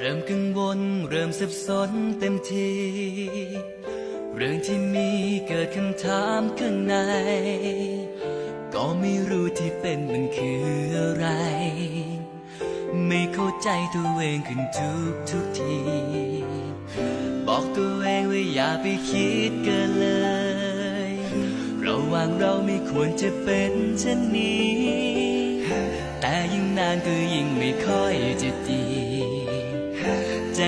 เริ่มกังวลเริ่มสับสนเต็มที เรื่องที่มีเกิดคำถามข้างใน ก็ไม่รู้ที่เป็นมันคืออะไร ไม่เข้าใจตัวเองขึ้นทุกทุกที บอกตัวเองว่าอย่าไปคิดเกินเลยระหว่างเราไม่ควรจะเป็นเช่นนี้ แต่ยิ่งนานก็ยิ่งไม่ค่อยจะด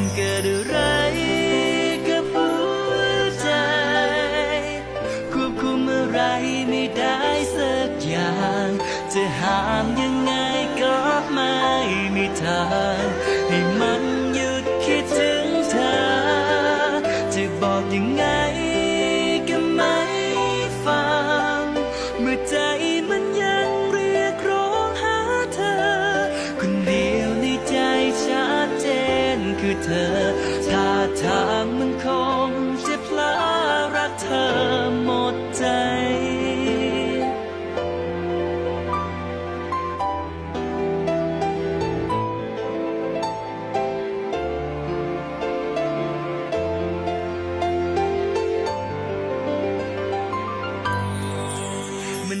มันเกิดอะไรกับหัวใจ ควบคุมอะไรไม่ได้สักอย่าง จะห้ามยังไงก็ไม่มีทาง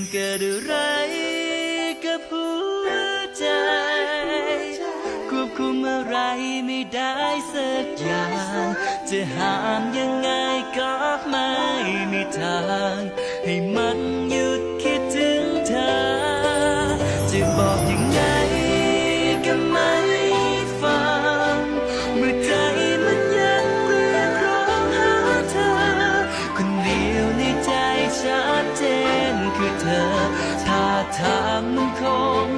มันเกิดอะไรกับหัวใจ ควบคุมอะไรไม่ได้สักอย่าง จะห้ามยังไงก็ไม่มีทาง ให้มันหยุดคิดถึงเธอ จะบอกยังไงก็ไม่ คือเธอท่าทางมันคง